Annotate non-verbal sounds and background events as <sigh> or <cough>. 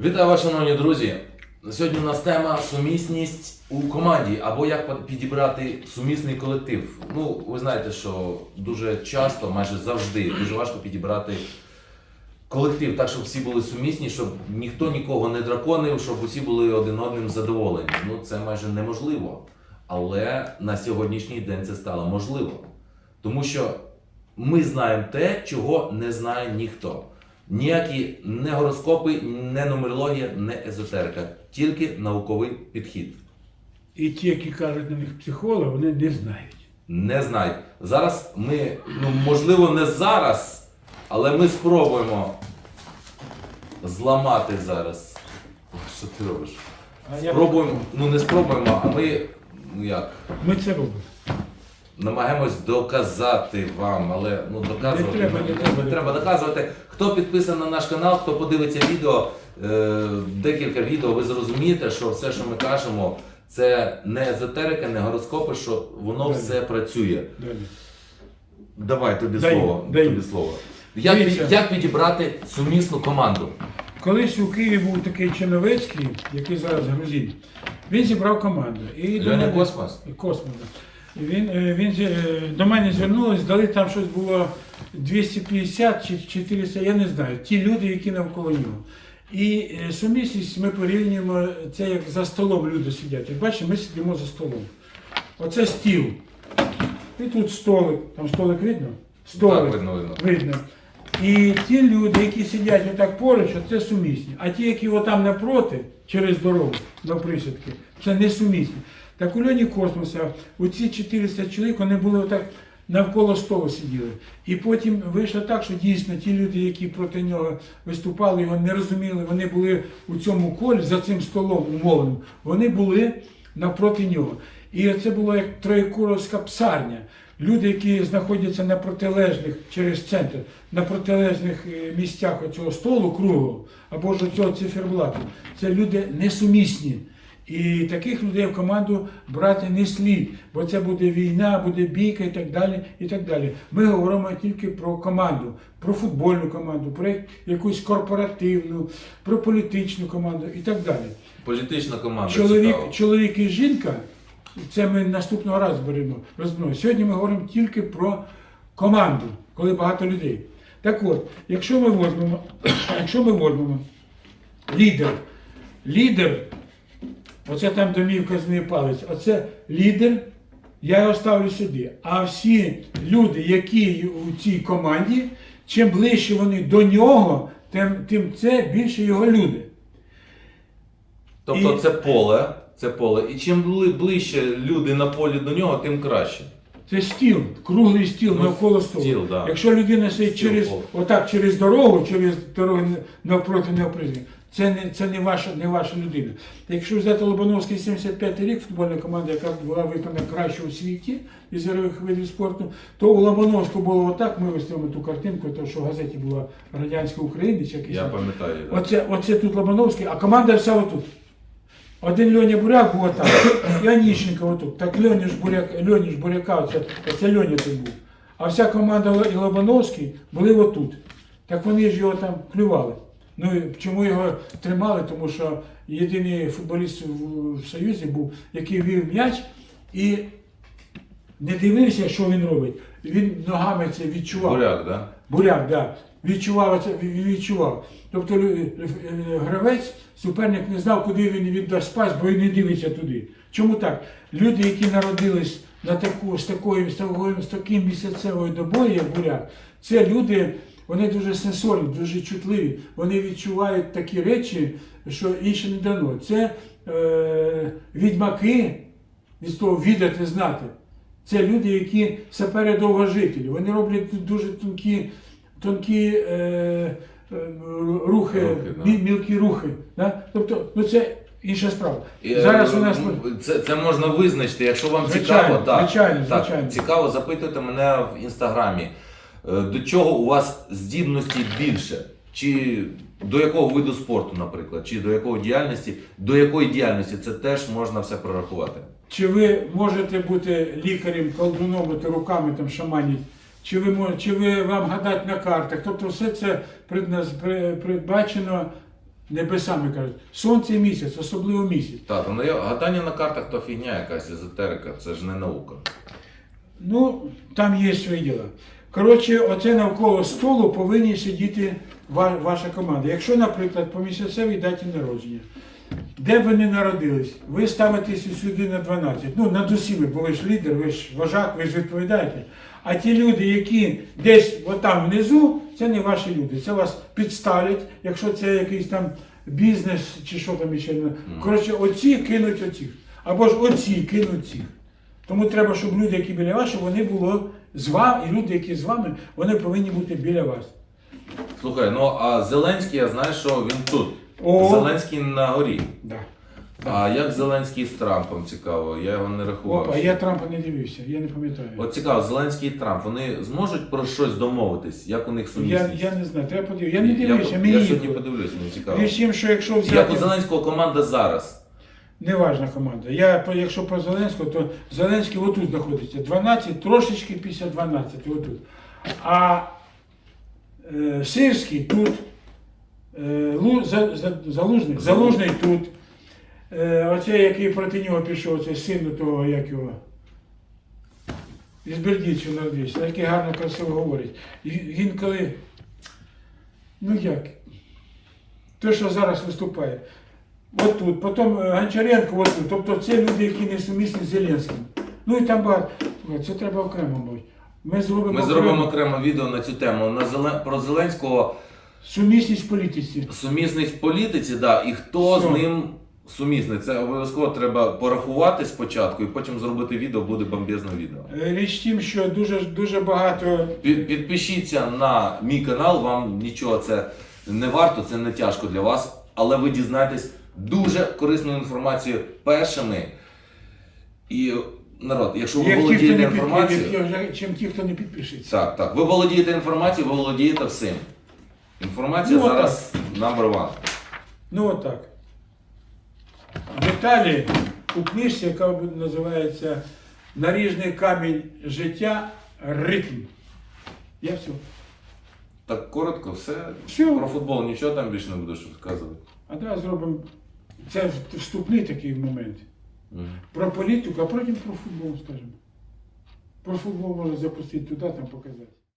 Вітаю вас, шановні друзі. Сьогодні у нас тема сумісність у команді або як підібрати сумісний колектив. Ну, ви знаєте, що дуже часто, майже завжди, дуже важко підібрати колектив так, щоб всі були сумісні, щоб ніхто нікого не драконив, щоб усі були один одним задоволені. Ну, це майже неможливо. Але на сьогоднішній день це стало можливо. Тому що ми знаємо те, чого не знає ніхто. Ніякі не гороскопи, не нумерологія, не езотерика, тільки науковий підхід. І ті, які кажуть на них психологи, вони не знають. Не знають. Зараз ми, ну можливо, не зараз, але ми спробуємо зламати зараз. Що ти робиш? А я- Спробуємо, ну не спробуємо, а ми ну як, Ми це робимо. Намагаємось доказати вам, але ну доказувати Не треба, не треба. не треба доказувати. Хто підписаний на наш канал, хто подивиться відео, е, декілька відео, ви зрозумієте, що все, що ми кажемо, це не езотерика, не гороскопи, що воно Далі. все працює. Далі. Давай тобі Дай, слово. дай. Тобі слово. Як, Дивіться. під- як підібрати сумісну команду? Колись у Києві був такий Чиновецький, який зараз грузин. Він зібрав команду. І Льоня мене- Космос? Космос. да. Він, е, він е, до мене звернулись, дали там щось було 250 чи 400, я не знаю. Ті люди, які навколо нього. І е, сумісність ми порівнюємо це як за столом люди сидять. Як бачите, ми сидимо за столом. Оце стіл. І тут столик. Там столик видно? Столик. Так, видно, видно. видно. І ті люди, які сидять отак поруч, це сумісні. А ті, які отам напроти, через дорогу до присідки, це не сумісні. Так у льоні космоса оці 400 чоловік вони були отак навколо столу сиділи. І потім вийшло так, що дійсно ті люди, які проти нього виступали, його не розуміли, вони були у цьому колі за цим столом умовним, вони були навпроти нього. І це було як троєкуровська псарня. Люди, які знаходяться на протилежних через центр, на протилежних е, місцях цього столу круглого або ж цього циферблату, це люди несумісні. І таких людей в команду брати не слід, бо це буде війна, буде бійка і так далі. і так далі. Ми говоримо тільки про команду, про футбольну команду, про якусь корпоративну, про політичну команду і так далі. Політична команда. Чоловік, чоловік і жінка, це ми наступного разу беремо розберемо. Сьогодні ми говоримо тільки про команду, коли багато людей. Так от, якщо ми возьмемо, <coughs> якщо ми возьмемо лідер, лідер, оце там домівка з неї палець, оце лідер, я його ставлю сюди. А всі люди, які у цій команді, чим ближче вони до нього, тим, тим це більше його люди. Тобто І- це поле, це поле. І чим бли- ближче люди на полі до нього, тим краще. Це стіл, круглий стіл Ну, навколо столу. стіл, да. Якщо людина сидить Стіл, через, отак через дорогу, через дорогу навпроти неопризні, це не, це не ваша, не ваша людина. Якщо взяти Лобановський 75 рік, футбольна команда, яка була визнана краще у світі із ярових видів спорту, то у Лобановського було отак, ми виставимо ту картинку, то що в газеті була радянська Україна, чи якийсь Я пам'ятаю. Оце, оце тут Лобановський, а команда вся отут. Один Льоня Буряк був отам, і Аніщенко отут. Так Льоня ж Буряк, Льоні ж Буряка, оце, оце Льоня тут був. А вся команда і Лобановський були отут. Так вони ж його там клювали. Ну і чому його тримали? Тому що єдиний футболіст в, Союзі був, який вів м'яч і не дивився, що він робить. Він ногами це відчував. Буряк, да? Буряк, да. Відчував це, відчував. Тобто гравець, суперник не знав, куди він віддасть пас, бо він не дивиться туди. Чому так? Люди, які народились на таку, з, такою, з, такою, з таким місяцевою добою, як буряк, це люди, вони дуже сенсорні, дуже чутливі. Вони відчувають такі речі, що інше не дано. Це е, відьмаки, від того відати, знати. Це люди, які сапери довгожителі. Вони роблять дуже тонкі, тонкі е, е, рухи, Рухи, да. мілкі рухи. Да? Тобто, ну це інша справа. Зараз е, у нас це, це можна визначити, якщо вам Звичайно, цікаво, так, звичайно, так, звичайно. цікаво, запитуйте мене в інстаграмі. Е, До чого у вас здібності більше? Чи до якого виду спорту, наприклад, чи до якого діяльності, до якої діяльності це теж можна все прорахувати. Чи ви можете бути лікарем, колдуном, руками там шаманіть, чи ви мож- чи ви вам гадати на картах? Тобто все це передбачено небесами кажуть. Сонце і місяць, особливо місяць. Так, ну я- гадання на картах то фігня якась езотерика, це ж не наука. Ну, там є свої діла. Коротше, оце навколо столу повинні сидіти ваша команда. Якщо, наприклад, по місяцевій даті народження, де б ви не народились, ви ставитеся сюди на 12. Ну, над усіми, бо ви ж лідер, ви ж вожак, ви ж відповідаєте. А ті люди, які десь отам внизу, це не ваші люди. Це вас підставлять, якщо це якийсь там бізнес чи що там іще. Коротше, оці кинуть оцих. Або ж оці кинуть цих. Тому треба, щоб люди, які біля вас, щоб вони були з вами, і люди, які з вами, вони повинні бути біля вас. Слухай, ну а Зеленський, я знаю, що він тут. О. Зеленський на горі. Да. А як Зеленський з Трампом цікаво? Я його не рахував. Опа, ще. я Трампа не дивився, я не пам'ятаю. От цікаво, Зеленський і Трамп, вони зможуть про щось домовитись? Як у них я, сумісність? я не знаю, треба подивитися. Я не Я, дивився, я, мені сьогодні подивлюсь, мені цікаво. Тим, що якщо Як у Зеленського команда зараз? Неважна команда. Я якщо про Зеленського, то Зеленський отут знаходиться. 12, трошечки після 12, отут. А е, Сирський тут, е, Лу, за, за, Залужний, Залужний тут. Е, оцей, який проти нього пішов, це син того, як його. Із Бердічу народився, який гарно красиво говорить. Він коли. Ну як? Той, що зараз виступає. От тут, потім е, Гончаренко, от тут. Тобто це люди, які не сумісні з Зеленським. Ну і там багато. Це треба окремо, мабуть. Ми зробимо, Ми зробимо окремо відео на цю тему. На Зелен... Про Зеленського сумісність в політиці. сумісний в політиці, да, і хто Все. з ним сумісний. Це обов'язково треба порахувати спочатку і потім зробити відео, буде бомбезне відео. Е, Річ в тім, що дуже, дуже багато Під- Підпишіться на мій канал, вам нічого це не варто, це не тяжко для вас, але ви дізнаєтесь дуже корисну інформацію першими. І народ, якщо ви як ті, хто володієте не інформацією, підпишеться, чим ті, хто не підпишеться. так, так, ви володієте інформацією, ви володієте всім. Інформація Ну, отак. зараз number one. Ну отак. Деталі у книжці, яка називається Наріжний камінь життя ритм. Я все. Так коротко, все. Все. Про футбол нічого там більше не будеш розказувати. А давай зробимо. Це вступний такий момент. Про політику, а потім про футбол скажімо. Про футбол можна запустити туди, там показати.